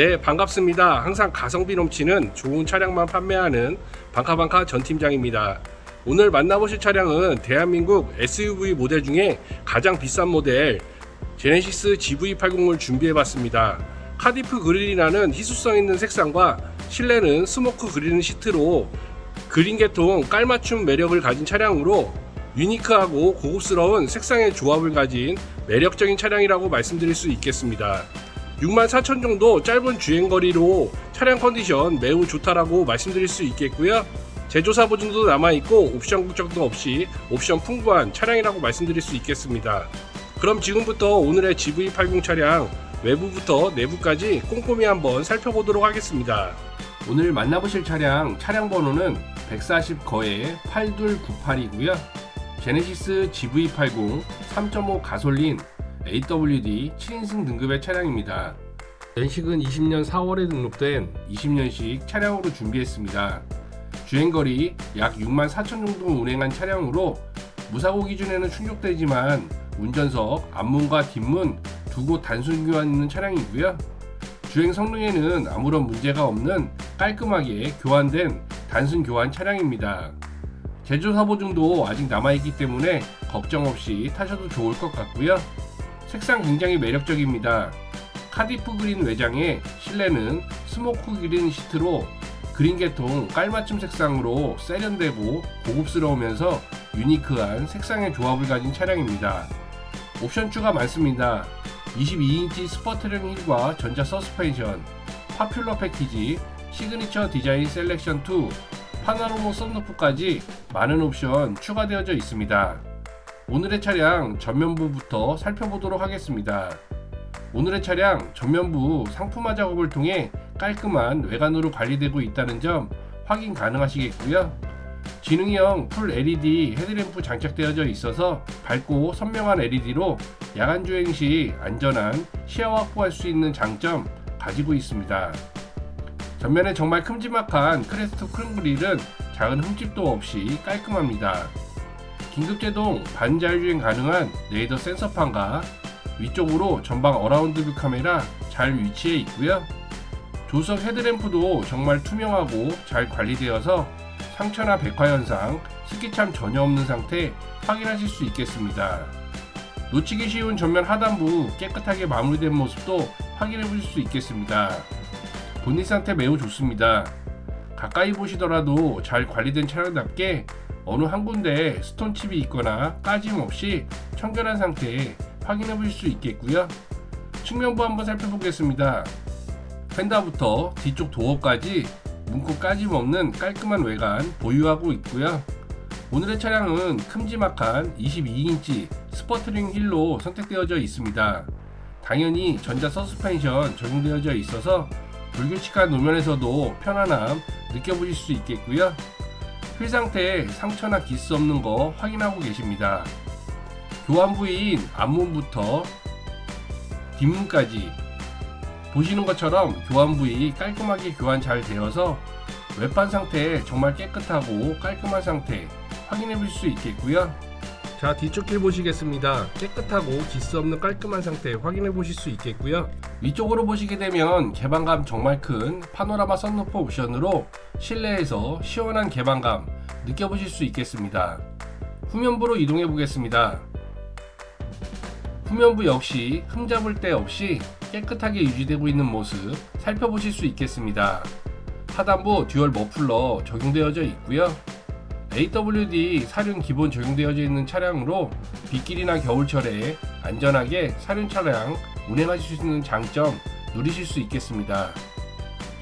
네, 반갑습니다. 항상 가성비 넘치는 좋은 차량만 판매하는 방카방카 전 팀장입니다. 오늘 만나보실 차량은 대한민국 SUV 모델 중에 가장 비싼 모델 제네시스 GV80을 준비해봤습니다. 카디프 그릴이라는 희소성 있는 색상과 실내는 스모크 그린 시트로 그린 계통 깔맞춤 매력을 가진 차량으로 유니크하고 고급스러운 색상의 조합을 가진 매력적인 차량이라고 말씀드릴 수 있겠습니다. 6만 4천 정도 짧은 주행거리로 차량 컨디션 매우 좋다라고 말씀드릴 수 있겠고요. 제조사 보증도 남아있고 옵션 국적도 없이 옵션 풍부한 차량이라고 말씀드릴 수 있겠습니다. 그럼 지금부터 오늘의 GV80 차량 외부부터 내부까지 꼼꼼히 한번 살펴보도록 하겠습니다. 오늘 만나보실 차량 차량 번호는 140 거에 8298이고요. 제네시스 GV80 3.5 가솔린 AWD 7인승 등급의 차량입니다. 연식은 20년 4월에 등록된 20년식 차량으로 준비했습니다. 주행거리 약 6만 4천 정도 운행한 차량으로 무사고 기준에는 충족되지만 운전석 앞문과 뒷문 두 곳 단순 교환 있는 차량이고요. 주행 성능에는 아무런 문제가 없는 깔끔하게 교환된 단순 교환 차량입니다. 제조사 보증도 아직 남아있기 때문에 걱정 없이 타셔도 좋을 것 같고요. 색상 굉장히 매력적입니다. 카디프 그린 외장에 실내는 스모크 그린 시트로 그린 계통 깔맞춤 색상으로 세련되고 고급스러우면서 유니크한 색상의 조합을 가진 차량입니다. 옵션 추가 많습니다. 22인치 스포트링 휠과 전자 서스펜션, 파퓰러 패키지, 시그니처 디자인 셀렉션 2, 파나로모 썬루프까지 많은 옵션 추가되어져 있습니다. 오늘의 차량 전면부부터 살펴보도록 하겠습니다. 오늘의 차량 전면부 상품화 작업을 통해 깔끔한 외관으로 관리되고 있다는 점 확인 가능하시겠고요. 지능형 풀 LED 헤드램프 장착되어져 있어서 밝고 선명한 LED로 야간 주행 시 안전한 시야 확보할 수 있는 장점 가지고 있습니다. 전면에 정말 큼지막한 크레스트 크림 그릴은 작은 흠집도 없이 깔끔합니다. 긴급제동 반자율주행 가능한 레이더 센서판과 위쪽으로 전방 어라운드 뷰 카메라 잘 위치해 있고요. 조석 헤드램프도 정말 투명하고 잘 관리되어서 상처나 백화 현상, 스키참 전혀 없는 상태 확인하실 수 있겠습니다. 놓치기 쉬운 전면 하단부 깨끗하게 마무리된 모습도 확인해 보실 수 있겠습니다. 본닛 상태 매우 좋습니다. 가까이 보시더라도 잘 관리된 차량답게 어느 한 군데 스톤칩이 있거나 까짐 없이 청결한 상태에 확인해 보실 수 있겠고요. 측면부 한번 살펴보겠습니다. 펜다부터 뒤쪽 도어까지 문콕 까짐 없는 깔끔한 외관 보유하고 있고요. 오늘의 차량은 큼지막한 22인치 스포트링 힐로 선택되어져 있습니다. 당연히 전자 서스펜션 적용되어져 있어서 불규칙한 노면에서도 편안함 느껴보실 수 있겠고요. 휠 상태에 상처나 기스 없는 거 확인하고 계십니다. 교환 부위인 앞문부터 뒷문까지 보시는 것처럼 교환 부위 깔끔하게 교환 잘 되어서 외판 상태 정말 깨끗하고 깔끔한 상태 확인해 보실 수 있겠고요. 자 뒤쪽 길 보시겠습니다. 깨끗하고 기스 없는 깔끔한 상태 확인해 보실 수 있겠고요. 위쪽으로 보시게 되면 개방감 정말 큰 파노라마 썬루프 옵션으로 실내에서 시원한 개방감 느껴보실 수 있겠습니다. 후면부로 이동해 보겠습니다. 후면부 역시 흠잡을 데 없이 깨끗하게 유지되고 있는 모습 살펴보실 수 있겠습니다. 하단부 듀얼 머플러 적용되어져 있고요. AWD 사륜 기본 적용되어져 있는 차량으로 빗길이나 겨울철에 안전하게 사륜 차량 운행하실 수 있는 장점 누리실 수 있겠습니다.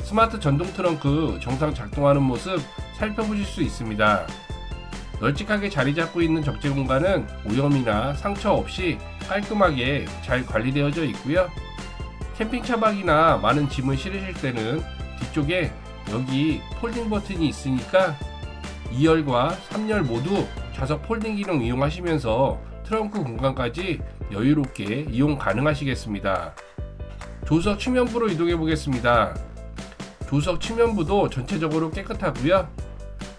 스마트 전동 트렁크 정상 작동하는 모습 살펴보실 수 있습니다. 널찍하게 자리 잡고 있는 적재 공간은 오염이나 상처 없이 깔끔하게 잘 관리되어져 있고요. 캠핑 차박이나 많은 짐을 실으실 때는 뒤쪽에 여기 폴딩 버튼이 있으니까 2열과 3열 모두 좌석 폴딩 기능 이용하시면서 트렁크 공간까지 여유롭게 이용 가능하시겠습니다. 조석 측면부로 이동해 보겠습니다. 조석 측면부도 전체적으로 깨끗하고요.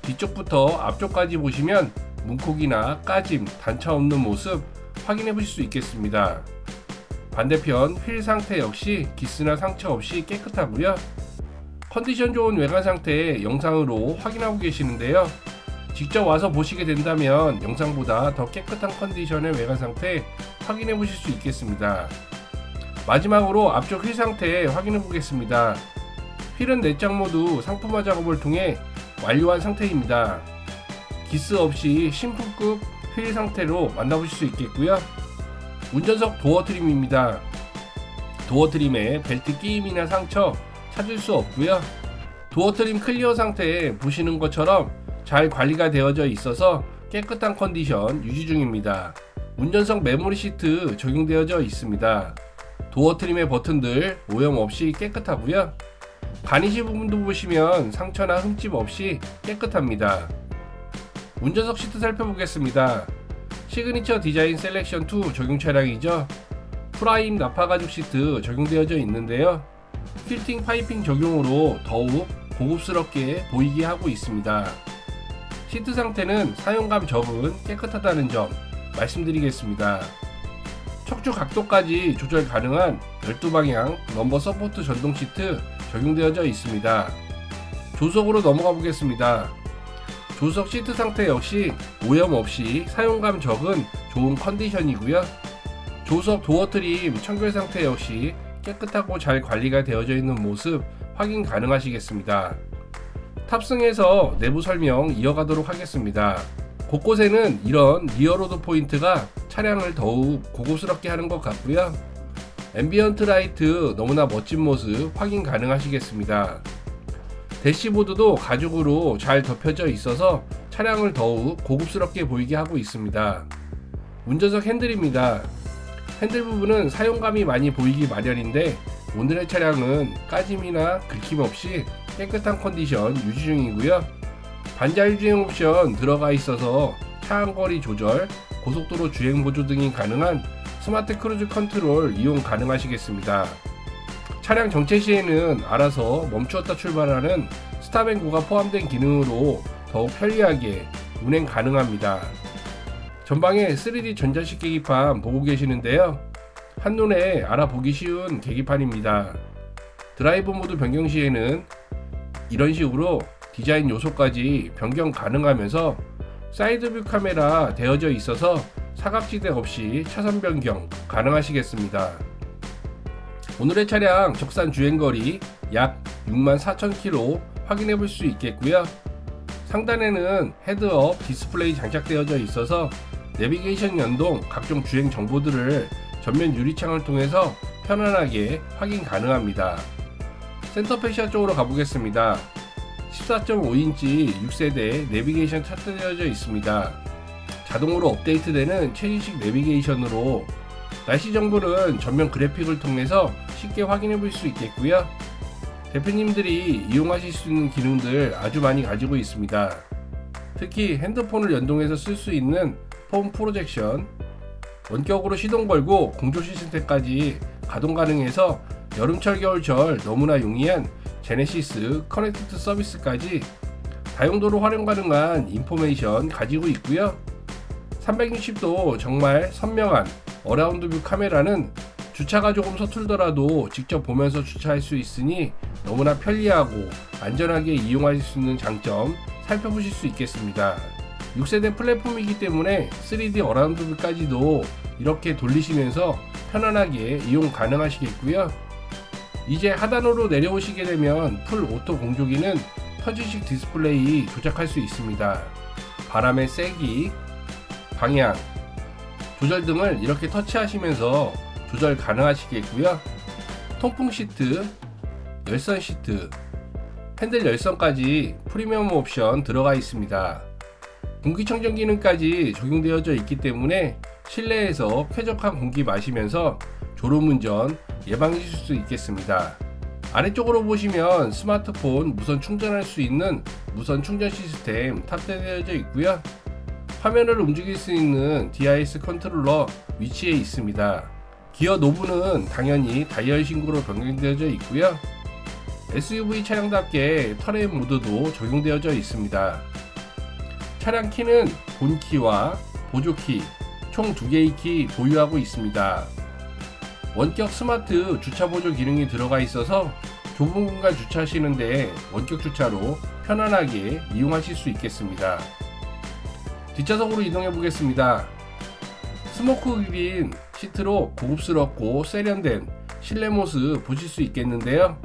뒤쪽부터 앞쪽까지 보시면 문콕이나 까짐, 단차 없는 모습 확인해 보실 수 있겠습니다. 반대편 휠 상태 역시 기스나 상처 없이 깨끗하고요. 컨디션 좋은 외관 상태 영상으로 확인하고 계시는데요. 직접 와서 보시게 된다면 영상보다 더 깨끗한 컨디션의 외관 상태 확인해 보실 수 있겠습니다. 마지막으로 앞쪽 휠 상태 확인해 보겠습니다. 휠은 내장 모두 상품화 작업을 통해 완료한 상태입니다. 기스 없이 신품급 휠 상태로 만나보실 수 있겠고요. 운전석 도어 트림입니다. 도어 트림에 벨트 끼임이나 상처 찾을 수 없고요. 도어 트림 클리어 상태에 보시는 것처럼 잘 관리가 되어져 있어서 깨끗한 컨디션 유지 중입니다. 운전석 메모리 시트 적용되어져 있습니다. 도어 트림의 버튼들 오염 없이 깨끗하고요. 가니시 부분도 보시면 상처나 흠집 없이 깨끗합니다. 운전석 시트 살펴보겠습니다. 시그니처 디자인 셀렉션 2 적용 차량이죠. 프라임 나파 가죽 시트 적용되어져 있는데요. 필팅 파이핑 적용으로 더욱 고급스럽게 보이게 하고 있습니다. 시트 상태는 사용감 적은 깨끗하다는 점 말씀드리겠습니다. 척추 각도까지 조절 가능한 12방향 넘버 서포트 전동 시트 적용되어져 있습니다. 조석으로 넘어가 보겠습니다. 조석 시트 상태 역시 오염 없이 사용감 적은 좋은 컨디션이고요. 조석 도어 트림 청결 상태 역시 깨끗하고 잘 관리가 되어져 있는 모습 확인 가능하시겠습니다. 탑승해서 내부 설명 이어가도록 하겠습니다. 곳곳에는 이런 리어로드 포인트가 차량을 더욱 고급스럽게 하는 것 같고요. 앰비언트 라이트 너무나 멋진 모습 확인 가능하시겠습니다. 대시보드도 가죽으로 잘 덮여져 있어서 차량을 더욱 고급스럽게 보이게 하고 있습니다. 운전석 핸들입니다. 핸들 부분은 사용감이 많이 보이기 마련인데 오늘의 차량은 까짐이나 긁힘 없이 깨끗한 컨디션 유지 중이고요. 반자율 주행 옵션 들어가 있어서 차항거리 조절, 고속도로 주행 보조 등이 가능한 스마트 크루즈 컨트롤 이용 가능하시겠습니다. 차량 정체 시에는 알아서 멈추었다 출발하는 스탑앤고가 포함된 기능으로 더욱 편리하게 운행 가능합니다. 전방에 3D 전자식 계기판 보고 계시는데요. 한눈에 알아보기 쉬운 계기판입니다. 드라이브 모드 변경 시에는 이런 식으로 디자인 요소까지 변경 가능하면서 사이드뷰 카메라 되어져 있어서 사각지대 없이 차선 변경 가능하시겠습니다. 오늘의 차량 적산 주행거리 약 64,000km 확인해 볼 수 있겠고요. 상단에는 헤드업 디스플레이 장착되어져 있어서 내비게이션 연동 각종 주행 정보들을 전면 유리창을 통해서 편안하게 확인 가능합니다. 센터 패시아 쪽으로 가보겠습니다. 14.5인치 6세대 내비게이션 탑재되어져 있습니다. 자동으로 업데이트되는 최신식 내비게이션으로 날씨 정보는 전면 그래픽을 통해서 쉽게 확인해 볼 수 있겠고요. 대표님들이 이용하실 수 있는 기능들 아주 많이 가지고 있습니다. 특히 핸드폰을 연동해서 쓸 수 있는 폼 프로젝션, 원격으로 시동 걸고 공조 시스템까지 가동 가능해서 여름철 겨울철 너무나 용이한 제네시스 커넥티드 서비스까지 다용도로 활용 가능한 인포메이션 가지고 있고요. 360도 정말 선명한 어라운드 뷰 카메라는 주차가 조금 서툴더라도 직접 보면서 주차할 수 있으니 너무나 편리하고 안전하게 이용하실 수 있는 장점 살펴보실 수 있겠습니다. 6세대 플랫폼이기 때문에 3D 어라운드 뷰까지도 이렇게 돌리시면서 편안하게 이용 가능하시겠고요. 이제 하단으로 내려오시게 되면 풀 오토 공조기는 터치식 디스플레이 조작할 수 있습니다. 바람의 세기, 방향, 조절 등을 이렇게 터치하시면서 조절 가능하시겠고요. 통풍 시트, 열선 시트, 핸들 열선까지 프리미엄 옵션 들어가 있습니다. 공기청정 기능까지 적용되어져 있기 때문에 실내에서 쾌적한 공기 마시면서 졸음운전 예방하실 수 있겠습니다. 아래쪽으로 보시면 스마트폰 무선 충전할 수 있는 무선 충전 시스템 탑재되어져 있고요. 화면을 움직일 수 있는 DIS 컨트롤러 위치에 있습니다. 기어 노브는 당연히 다이얼 신고로 변경되어져 있고요. SUV 차량답게 터레인 모드도 적용되어져 있습니다. 차량 키는 본키와 보조키 총 두 개의 키 보유하고 있습니다. 원격 스마트 주차 보조 기능이 들어가 있어서 좁은 공간 주차하시는데 원격 주차로 편안하게 이용하실 수 있겠습니다. 뒷좌석으로 이동해 보겠습니다. 스모크 그린 시트로 고급스럽고 세련된 실내 모습 보실 수 있겠는데요.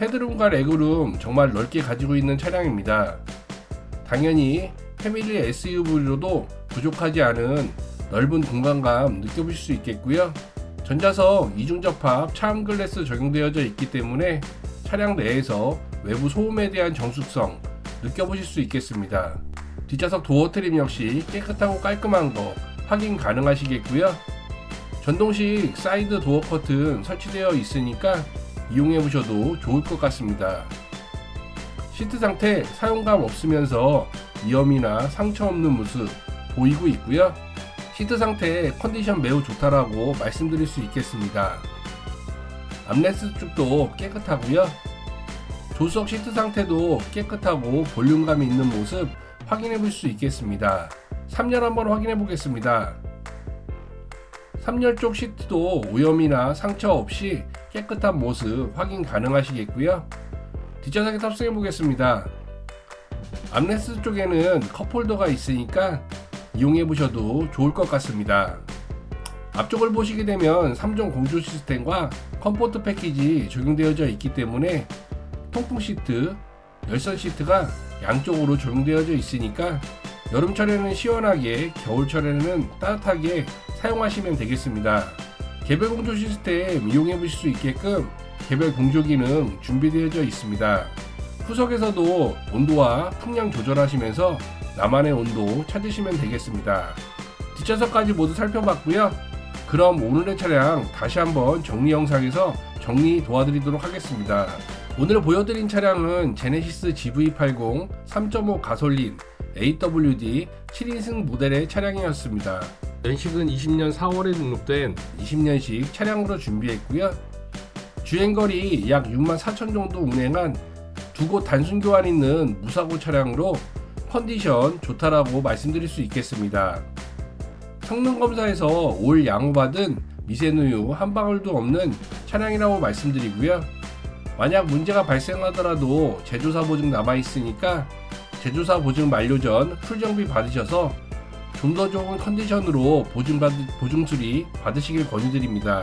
헤드룸과 레그룸 정말 넓게 가지고 있는 차량입니다. 당연히 패밀리 SUV로도 부족하지 않은 넓은 공간감 느껴보실 수 있겠고요. 전자석 이중 접합 차암 글래스 적용되어져 있기 때문에 차량 내에서 외부 소음에 대한 정숙성 느껴보실 수 있겠습니다. 뒷좌석 도어 트림 역시 깨끗하고 깔끔한 거 확인 가능하시겠고요. 전동식 사이드 도어 커튼 설치되어 있으니까 이용해 보셔도 좋을 것 같습니다. 시트 상태 사용감 없으면서 위험이나 상처 없는 모습 보이고 있고요. 시트 상태 컨디션 매우 좋다라고 말씀드릴 수 있겠습니다. 암레스 쪽도 깨끗하고요. 조수석 시트 상태도 깨끗하고 볼륨감이 있는 모습 확인해 볼 수 있겠습니다. 3열 한번 확인해 보겠습니다. 3열 쪽 시트도 오염이나 상처 없이 깨끗한 모습 확인 가능하시겠고요. 뒷좌석에 탑승해 보겠습니다. 암레스 쪽에는 컵홀더가 있으니까 이용해 보셔도 좋을 것 같습니다. 앞쪽을 보시게 되면 3종 공조 시스템과 컴포트 패키지 적용되어져 있기 때문에 통풍 시트, 열선 시트가 양쪽으로 적용되어져 있으니까 여름철에는 시원하게, 겨울철에는 따뜻하게 사용하시면 되겠습니다. 개별 공조 시스템 이용해 보실 수 있게끔 개별 공조 기능 준비되어져 있습니다. 후석에서도 온도와 풍량 조절하시면서 나만의 온도 찾으시면 되겠습니다. 뒷좌석까지 모두 살펴봤고요. 그럼 오늘의 차량 다시 한번 정리 영상에서 정리 도와드리도록 하겠습니다. 오늘 보여드린 차량은 제네시스 GV80 3.5 가솔린 AWD 7인승 모델의 차량이었습니다. 연식은 20년 4월에 등록된 20년식 차량으로 준비했고요. 주행거리 약 6만 4천 정도 운행한 두 곳 단순 교환 있는 무사고 차량으로 컨디션 좋다라고 말씀드릴 수 있겠습니다. 성능 검사에서 올 양호받은 미세누유 한 방울도 없는 차량이라고 말씀드리고요. 만약 문제가 발생하더라도 제조사 보증 남아 있으니까 제조사 보증 만료 전 풀정비 받으셔서 좀 더 좋은 컨디션으로 보증 받 보증 수리 받으시길 권유드립니다.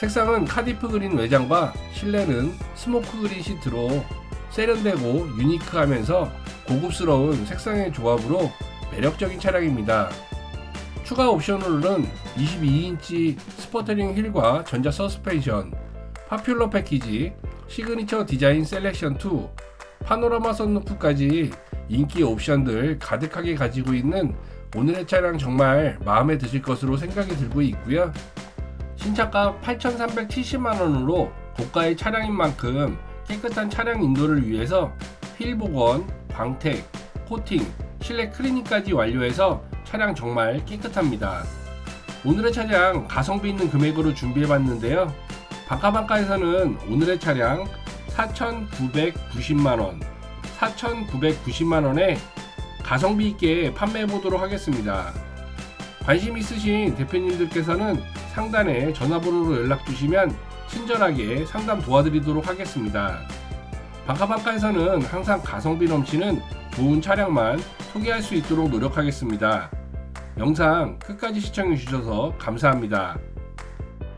색상은 카디프 그린 외장과 실내는 스모크 그린 시트로 세련되고 유니크하면서 고급스러운 색상의 조합으로 매력적인 차량입니다. 추가 옵션으로는 22인치 스포터링 휠과 전자 서스펜션, 파퓰러 패키지, 시그니처 디자인 셀렉션 2, 파노라마 선루프까지 인기 옵션들 가득하게 가지고 있는 오늘의 차량 정말 마음에 드실 것으로 생각이 들고 있고요. 신차가 8,370만원으로 고가의 차량인 만큼 깨끗한 차량 인도를 위해서 휠 복원, 광택, 코팅, 실내 클리닝까지 완료해서 차량 정말 깨끗합니다. 오늘의 차량 가성비 있는 금액으로 준비해봤는데요. 바카바카에서는 오늘의 차량 4,990만원, 4,990만원에 가성비 있게 판매해 보도록 하겠습니다. 관심 있으신 대표님들께서는 상단에 전화번호로 연락 주시면 친절하게 상담 도와드리도록 하겠습니다. 바카바카에서는 항상 가성비 넘치는 좋은 차량만 소개할 수 있도록 노력하겠습니다. 영상 끝까지 시청해 주셔서 감사합니다.